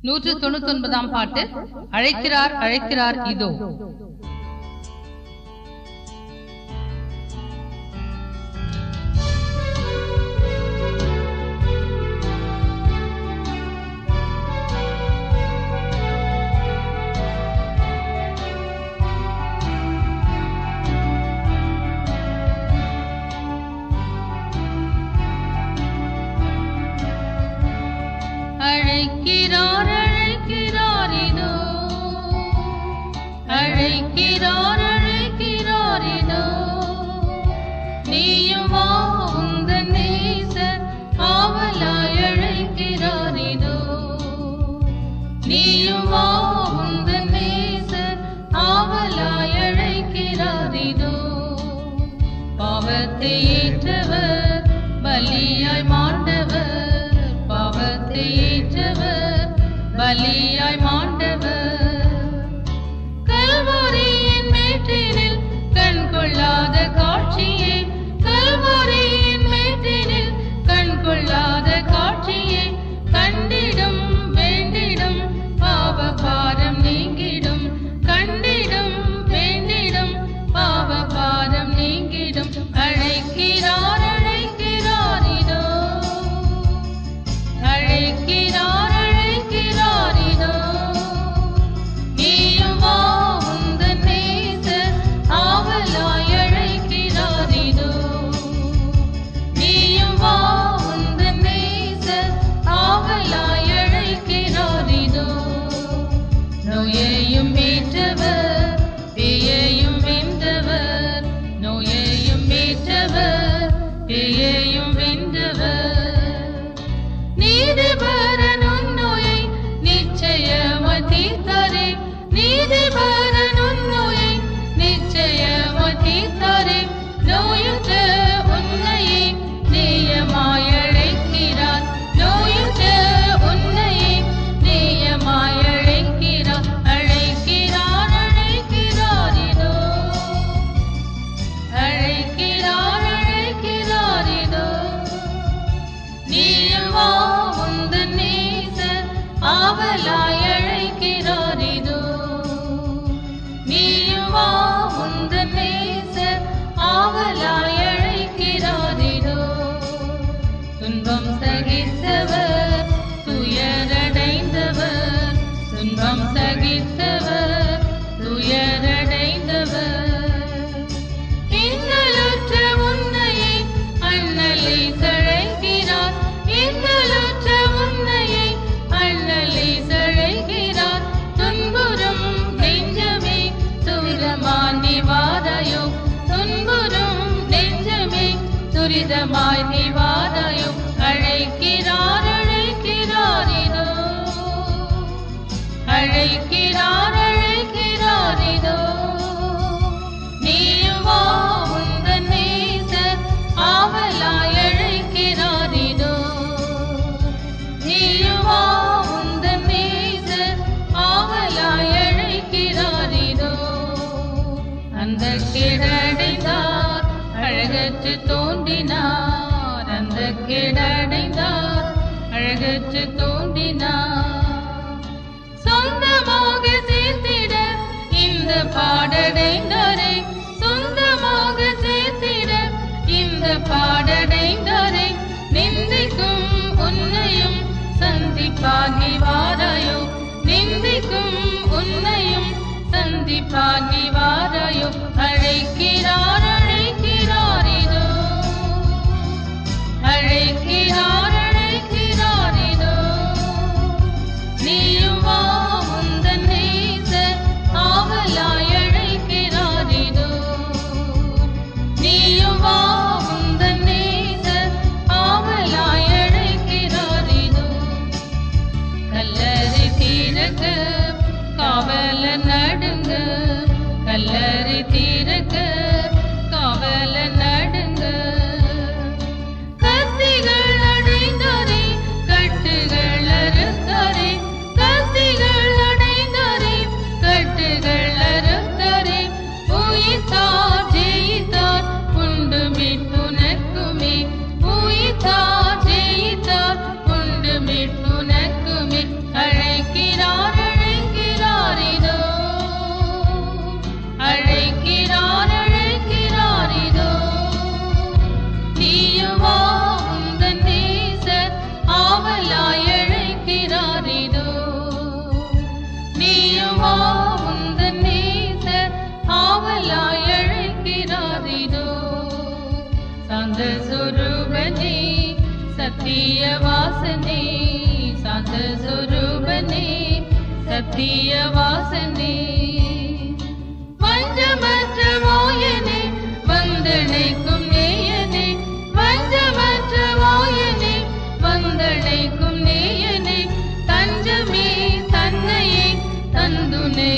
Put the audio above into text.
நூற்று தொண்ணூத்தி ஒன்பதாம் பாட்டு அழைக்கிறார் அழைக்கிறார் இதோ. பாவத்தை ஏற்றவர் பலியாய் மாண்டவர் பாவத்தை ஏற்றவர் பலியாய் விதமாய் நிவாதையும் அழைக்கிறார் அழைக்கிறார் இதோ அழைக்கிறார் அழைக்கிறார் இதோ நீவா உந்தன் நேசர் ஆவலாய் அழைக்கிறார் இதோ நீவா உந்தன் நேசர் ஆவலாய் அழைக்கிறார் இதோ அந்த கிழடைந்தார் அழகற்று தோன்றினார் அந்த கேடடைந்தார். அழகற்று தோன்றினார். சொந்தமாக சேர்த்திட இந்த பாடடைந்தாரை சொந்தமாக சேர்த்திட இந்த பாடடைந்தாரை நிந்திக்கும் உன்னையும் சந்திப்பாகி வாராயோ நிந்திக்கும் உன்னையும் சந்திப்பாகி வாராயோ அழைக்கி சாந்த சொரூபனே சத்திய வாசனே சாந்த சொரூபனே சத்திய வாசனே. வஞ்சமற்ற வாயனே வந்தணைக்கும் நேயனே வஞ்சமற்ற வாயனே வந்தணைக்கும் நேயனே தஞ்சமே தன்னையே தந்துனை